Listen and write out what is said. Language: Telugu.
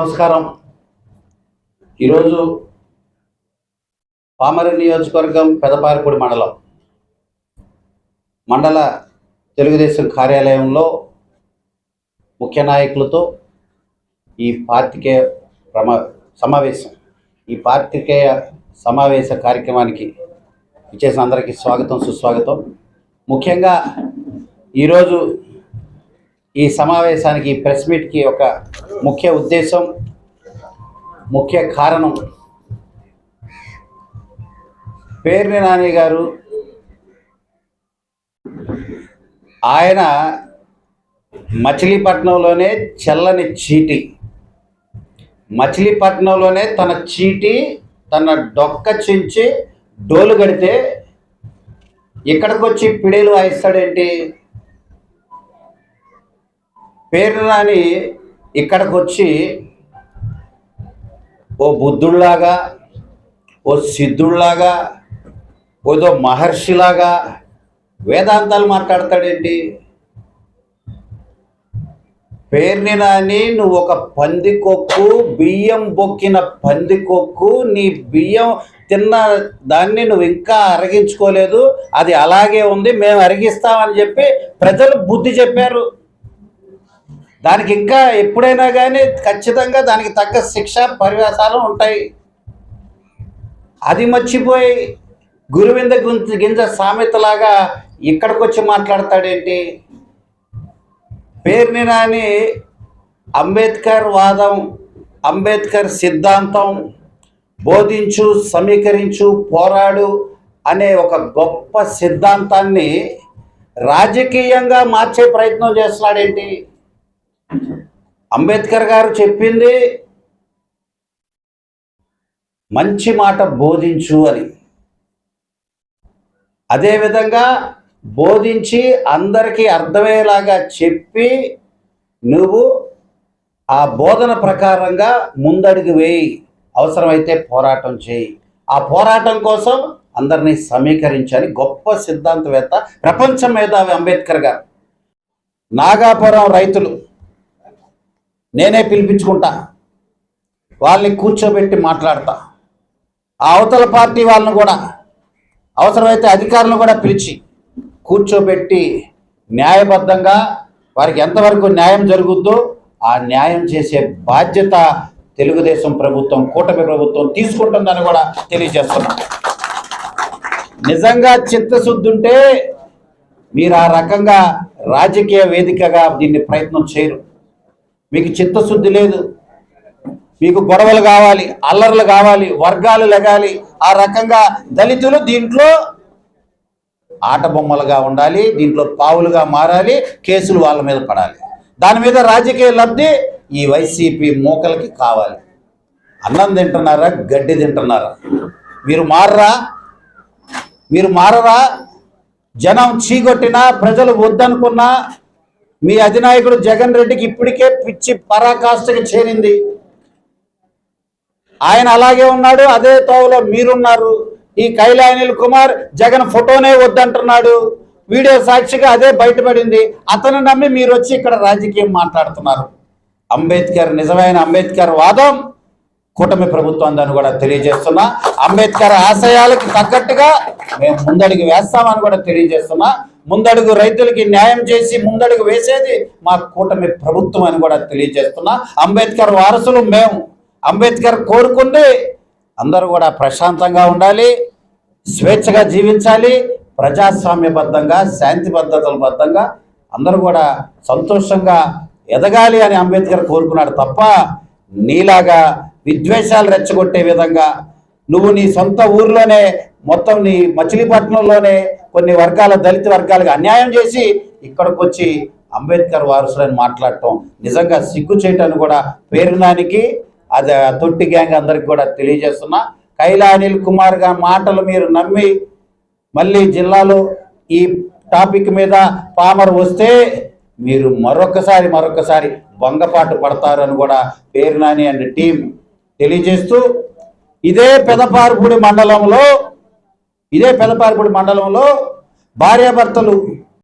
నమస్కారం. ఈరోజు పామర నియోజకవర్గం పెదపారిపూడి మండలం. మండల తెలుగుదేశం కార్యాలయంలో ముఖ్య నాయకులతో ఈ పార్టీకేయ ప్రమా సమావేశం. ఈ పార్టీకేయ సమావేశ కార్యక్రమానికి ఇచ్చేసిన అందరికీ స్వాగతం సుస్వాగతం. ముఖ్యంగా ఈరోజు ఈ సమావేశానికి ఈ ప్రెస్ మీట్కి ఒక ముఖ్య ఉద్దేశం ముఖ్య కారణం. పేర్ని నాని గారు ఆయన మచిలీపట్నంలోనే చెల్లని చీటి. మచిలీపట్నంలోనే తన చీటి తన డొక్క చించి డోలు కడితే ఇక్కడికి వచ్చి పిడేలు వాయిస్తాడేంటి పేరు రాని ఇక్కడికి వచ్చి ఓ బుద్ధుడిలాగా ఓ సిద్ధుడిలాగా ఏదో మహర్షిలాగా వేదాంతాలు మాట్లాడతాడేంటి? పేర్ని నాని నువ్వు ఒక పందికొక్కు బియ్యం బొక్కిన పందికొక్కు నీ బియ్యం తిన్న దాన్ని నువ్వు ఇంకా అరగించుకోలేదు అది అలాగే ఉంది మేము అరిగిస్తామని చెప్పి ప్రజలు బుద్ధి చెప్పారు. దానికి ఇంకా ఎప్పుడైనా కానీ ఖచ్చితంగా దానికి తగ్గ శిక్ష పరివేశాలు ఉంటాయి. అది మర్చిపోయి గురువింద గుంజ గింజ సామెతలాగా ఇక్కడికి వచ్చి మాట్లాడతాడేంటి? పేరుని నాని అంబేద్కర్ వాదం అంబేద్కర్ సిద్ధాంతం బోధించు సమీకరించు పోరాడు అనే ఒక గొప్ప సిద్ధాంతాన్ని రాజకీయంగా మార్చే ప్రయత్నం చేస్తున్నాడేంటి? అంబేద్కర్ గారు చెప్పింది మంచి మాట బోధించు అని. అదేవిధంగా బోధించి అందరికీ అర్థమయ్యేలాగా చెప్పి నువ్వు ఆ బోధన ప్రకారంగా ముందడుగు వేయి. అవసరమైతే పోరాటం చేయి. ఆ పోరాటం కోసం అందరినీ సమీకరించాలి గొప్ప సిద్ధాంతవేత్త ప్రపంచ మేధావి అంబేద్కర్ గారు. నాగాపురం రైతులు నేనే పిలిపించుకుంటా. వాళ్ళని కూర్చోబెట్టి మాట్లాడతా. ఆ అవతల పార్టీ వాళ్ళను కూడా అవసరమైతే అధికారులను కూడా పిలిచి కూర్చోబెట్టి న్యాయబద్ధంగా వారికి ఎంతవరకు న్యాయం జరుగుద్దో ఆ న్యాయం చేసే బాధ్యత తెలుగుదేశం ప్రభుత్వం కూటమి ప్రభుత్వం తీసుకుంటుందని కూడా తెలియజేస్తున్నా. నిజంగా చిత్తశుద్ధి ఉంటే మీరు ఆ రకంగా రాజకీయ వేదికగా దీన్ని ప్రయత్నం చేయరు. మీకు చిత్తశుద్ధి లేదు. మీకు గొడవలు కావాలి అల్లర్లు కావాలి వర్గాలు లెగాలి ఆ రకంగా దళితులు దీంట్లో ఆట బొమ్మలుగా ఉండాలి దీంట్లో పావులుగా మారాలి కేసులు వాళ్ళ మీద పడాలి. దాని మీద రాజకీయ లబ్ధి ఈ వైసీపీ మూకలకి కావాలి. అన్నం తింటున్నారా గడ్డి తింటున్నారా? మీరు మారరా? మీరు మారరా? జనం చీకొట్టినా ప్రజలు వద్దనుకున్నా మీ అధినాయకుడు జగన్ రెడ్డికి ఇప్పటికే పిచ్చి పరాకాష్ఠకి చేరింది. ఆయన అలాగే ఉన్నాడు అదే తోవలో మీరున్నారు. ఈ కైలా అనిల్ కుమార్ జగన్ ఫోటోనే వద్దంటున్నాడు. వీడియో సాక్షిగా అదే బయటపడింది. అతను నమ్మి మీరు వచ్చి ఇక్కడ రాజకీయం మాట్లాడుతున్నారు. అంబేద్కర్ నిజమైన అంబేద్కర్ వాదం కూటమి ప్రభుత్వం దాన్ని కూడా తెలియజేస్తున్నా. అంబేద్కర్ ఆశయాలకు తగ్గట్టుగా మేము ముందడికి వేస్తామని కూడా తెలియజేస్తున్నా. ముందడుగు రైతులకి న్యాయం చేసి ముందడుగు వేసేది మా కూటమి ప్రభుత్వం అని కూడా తెలియజేస్తున్నా. అంబేద్కర్ వారసులు మేము. అంబేద్కర్ కోరుకుంది అందరూ కూడా ప్రశాంతంగా ఉండాలి స్వేచ్ఛగా జీవించాలి ప్రజాస్వామ్యబద్ధంగా శాంతి భద్రతల బద్ధంగా అందరూ కూడా సంతోషంగా ఎదగాలి అని అంబేద్కర్ కోరుకున్నాడు తప్ప నీలాగా విద్వేషాలు రెచ్చగొట్టే విధంగా నువ్వు నీ సొంత ఊర్లోనే మొత్తం నీ మచిలీపట్నంలోనే కొన్ని వర్గాల దళిత వర్గాలకు అన్యాయం చేసి ఇక్కడికి వచ్చి అంబేద్కర్ వారసులని మాట్లాడటం నిజంగా సిగ్గు చేయటాన్ని కూడా పేరునానికి అది తొట్టి గ్యాంగ్ అందరికి కూడా తెలియజేస్తున్నా. కైలా అనిల్ కుమార్ గారి మాటలు మీరు నమ్మి మళ్ళీ జిల్లాలో ఈ టాపిక్ మీద పామర్ వస్తే మీరు మరొకసారి మరొకసారి బొంగపాటు పడతారని కూడా పేరునాని అండ్ టీం తెలియజేస్తూ ఇదే పెదపారుపూడి మండలంలో ఇదే పెదపారుపూడి మండలంలో భార్యాభర్తలు